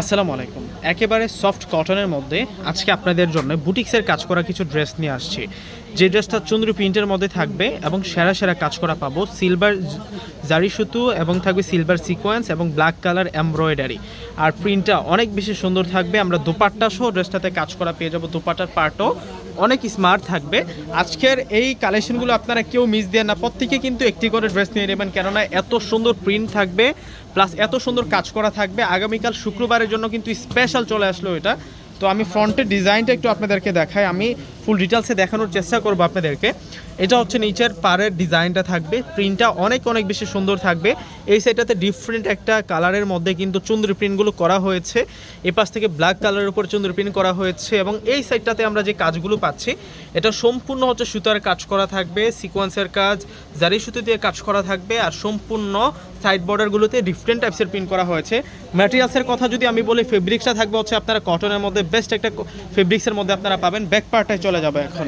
আসসালামু আলাইকুম। একেবারে সফট কটনের মধ্যে আজকে আপনাদের জন্য বুটিক্সের কাজ করা কিছু ড্রেস নিয়ে আসছি। যে ড্রেসটা চন্দ্র প্রিন্টের মধ্যে থাকবে এবং সেরা সেরা কাজ করা পাবো সিলভার জারি সুতো এবং থাকবে সিলভার সিকোয়েন্স এবং ব্ল্যাক কালার এমব্রয়ডারি আর প্রিন্টটা অনেক বেশি সুন্দর থাকবে। আমরা দুপাট্টা সহ ড্রেসটাতে কাজ করা পেয়ে যাব। দুপাট্টার পার্টও অনেক স্মার্ট থাকবে। আজকের এই কালেকশনগুলো আপনারা কেউ মিস দেন না। প্রত্যেকে কিন্তু একটি করে ড্রেস নিয়ে নেবেন। কেননা এত সুন্দর প্রিন্ট থাকবে প্লাস এত সুন্দর কাজ করা থাকবে। আগামীকাল শুক্রবারের জন্য কিন্তু স্পেশাল চলে আসলো এটা। তো আমি ফ্রন্টের ডিজাইনটা একটু আপনাদেরকে দেখাই। আমি ফুল ডিটেলসে দেখানোর চেষ্টা করব আপনাদেরকে। এটা হচ্ছে নিচের পাড়ের ডিজাইনটা থাকবে। প্রিন্টটা অনেক অনেক বেশি সুন্দর থাকবে। এই সাইডটাতে ডিফারেন্ট একটা কালারের মধ্যে কিন্তু চুন্দরি প্রিন্টগুলো করা হয়েছে। এ পাশ থেকে ব্ল্যাক কালারের উপর চুন্দরি প্রিন্ট করা হয়েছে এবং এই সাইডটাতে আমরা যে কাজগুলো পাচ্ছি, এটা সম্পূর্ণ হচ্ছে সুতার কাজ করা থাকবে সিকোয়েন্সের কাজ, জারি সুতো দিয়ে কাজ করা থাকবে আর সম্পূর্ণ সাইড বর্ডারগুলোতে ডিফারেন্ট টাইপসের প্রিন্ট করা হয়েছে। ম্যাটেরিয়ালসের কথা যদি আমি বলি ফেব্রিক্সটা থাকবে হচ্ছে আপনারা কটনের মধ্যে বেস্ট একটা ফেব্রিক্সের মধ্যে আপনারা পাবেন। ব্যাক পার্টটায় চলে যাবে এখন।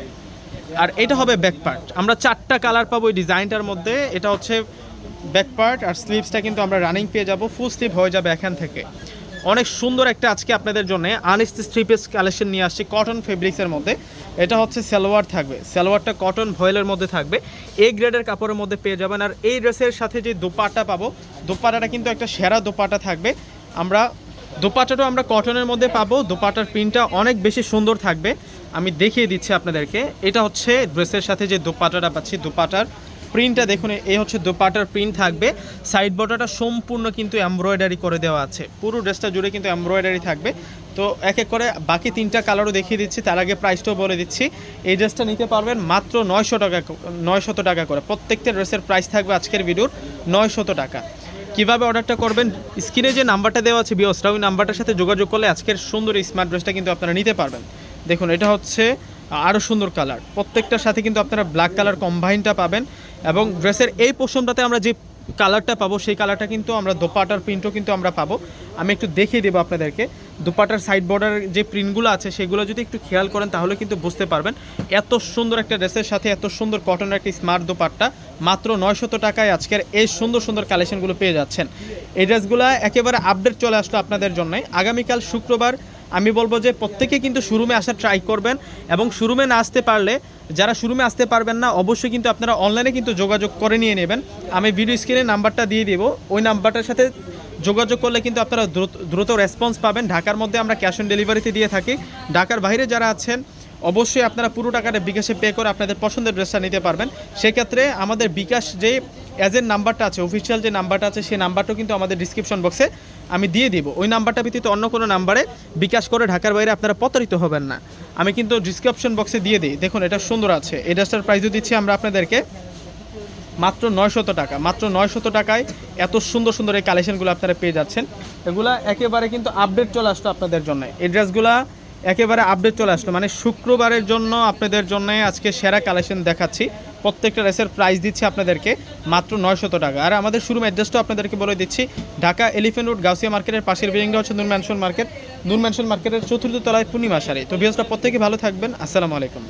আর এটা হবে ব্যাক পার্ট আমরা চারটা কালার পাবো এই ডিজাইনটার মধ্যে। এটা হচ্ছে ব্যাক পার্ট আর স্লিভসটা কিন্তু আমরা রানিং পেয়ে যাব। ফুল স্লিভ হয়ে যাবে এখান থেকে। অনেক সুন্দর একটা আজকে আপনাদের জন্য আনস্টিচ থ্রি পিস কালেকশন নিয়ে আসছি কটন ফেব্রিক্সের মধ্যে। এটা হচ্ছে সালোয়ার থাকবে। সালোয়ারটা কটন ভয়েলের মধ্যে থাকবে। এ গ্রেডের কাপড়ের মধ্যে পেয়ে যাবেন। আর এই ড্রেসের সাথে যে দোপাটা পাবো দোপাটাটা কিন্তু একটা সেরা দোপাটা থাকবে। আমরা দোপাটাটাও আমরা কটনের মধ্যে পাবো। দোপাটার প্রিন্টটা অনেক বেশি সুন্দর থাকবে। আমি দেখিয়ে দিচ্ছি আপনাদেরকে। এটা হচ্ছে ড্রেসের সাথে যে দোপাটাটা পাচ্ছি, দোপাটার প্রিন্টটা দেখুন এই হচ্ছে দোপাটার প্রিন্ট থাকবে। সাইড বর্ডারটা সম্পূর্ণ কিন্তু এমব্রয়ডারি করে দেওয়া আছে। পুরো ড্রেসটা জুড়ে কিন্তু এমব্রয়ডারি থাকবে। তো এক এক করে বাকি তিনটা কালারও দেখিয়ে দিচ্ছি, তার আগে প্রাইসটাও বলে দিচ্ছি। এই ড্রেসটা নিতে পারবেন মাত্র নয়শো টাকা নয়শত টাকা করে। প্রত্যেকটা ড্রেসের প্রাইস থাকবে আজকের ভিডিওর নয়শত টাকা। কীভাবে অর্ডারটা করবেন? স্ক্রিনে যে নাম্বারটা দেওয়া আছে বিওসটা ওই নাম্বারটার সাথে যোগাযোগ করলে আজকের সুন্দর স্মার্ট ড্রেসটা কিন্তু আপনারা নিতে পারবেন। দেখুন, এটা হচ্ছে আরও সুন্দর কালার প্রত্যেকটার সাথে কিন্তু আপনারা ব্ল্যাক কালার কম্বাইনটা পাবেন এবং ড্রেসের এই পোর্শনটাতে আমরা যে কালারটা পাবো, সেই কালারটা কিন্তু আমরা দোপাটার প্রিন্টও কিন্তু আমরা পাবো। আমি একটু দেখিয়ে দেবো আপনাদেরকে। দোপাটার সাইড বর্ডার যে প্রিন্টগুলো আছে, সেগুলো যদি একটু খেয়াল করেন, তাহলে কিন্তু বুঝতে পারবেন এত সুন্দর একটা ড্রেসের সাথে এত সুন্দর কটনের একটা স্মার্ট দোপাট্টা। মাত্র নয়শত টাকায় আজকের এই সুন্দর সুন্দর কালেকশনগুলো পেয়ে যাচ্ছেন। এই ড্রেসগুলো একেবারে আপডেট চলে আসলো আপনাদের জন্য আগামীকাল শুক্রবার আমি বলব যে প্রত্যেকে কিন্তু শোরুমে আসার ট্রাই করবেন এবং শোরুমে না আসতে পারলে, যারা শোরুমে আসতে পারবেন না, অবশ্যই কিন্তু আপনারা অনলাইনে কিন্তু যোগাযোগ করে নিয়ে নেবেন। আমি ভিডিও স্ক্রিনে নাম্বারটা দিয়ে দেবো। ওই নাম্বারটার সাথে যোগাযোগ করলে কিন্তু আপনারা দ্রুত দ্রুত রেসপন্স পাবেন। ঢাকার মধ্যে আমরা ক্যাশ অন ডেলিভারিতে দিয়ে থাকি। ঢাকার বাইরে যারা আছেন, অবশ্যই আপনারা পুরো টাকাটা বিকাশে পে করে আপনাদের পছন্দের ড্রেসটা নিতে পারবেন। সেক্ষেত্রে আমাদের বিকাশ যে এজেন্ট নাম্বারটা আছে অফিসিয়াল যে নাম্বারটা আছে, সেই নাম্বারটাও কিন্তু আমাদের ডিসক্রিপশন বক্সে আমি দিয়ে দিব। ওই নাম্বারটা ব্যতীত অন্য কোনো নাম্বারে বিকাশ করে ঢাকার বাইরে আপনারা প্রতারিত হবেন না। আমি কিন্তু ডিসক্রিপশন বক্সে দিয়ে দিই। দেখুন, এটা সুন্দর আছে। এই ড্রেসটার প্রাইসও দিচ্ছি আমরা আপনাদেরকে মাত্র নয়শত টাকা। মাত্র নয়শত টাকায় এত সুন্দর সুন্দর এই কালেকশনগুলো আপনারা পেয়ে যাচ্ছেন। এগুলা একেবারে কিন্তু আপডেট চলে আসতো আপনাদের জন্য। এই ড্রেসগুলা একেবারে আপডেট চলে আসলো। মানে শুক্রবারের জন্য আপনাদের জন্য আজকে সেরা কালেকশন দেখাচ্ছি। প্রত্যেকটা রেসের প্রাইস দিচ্ছি আপনাদেরকে, মাত্র নয়শত টাকা। আর আমাদের শুরু অ্যাড্রেসটাও আপনাদেরকে বলে দিচ্ছি। ঢাকা এলিফেন্ট রোড গাউসিয়া মার্কেটের পাশের বিল্ডিংটা হচ্ছে নুন ম্যানশন মার্কেট নুন ম্যানশন মার্কেটের চতুর্থ তলায় পূর্ণিমা সারি তো ভিডিওটা প্রত্যেকে ভালো থাকবেন। আসসালামু আলাইকুম।